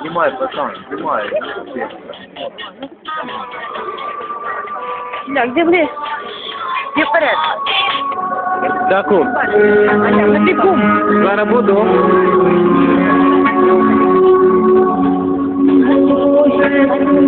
Снимай, пацан, знімай. Так, дивись. І вперед. кум. Аня, ти кум. Зараз буду. Thank you.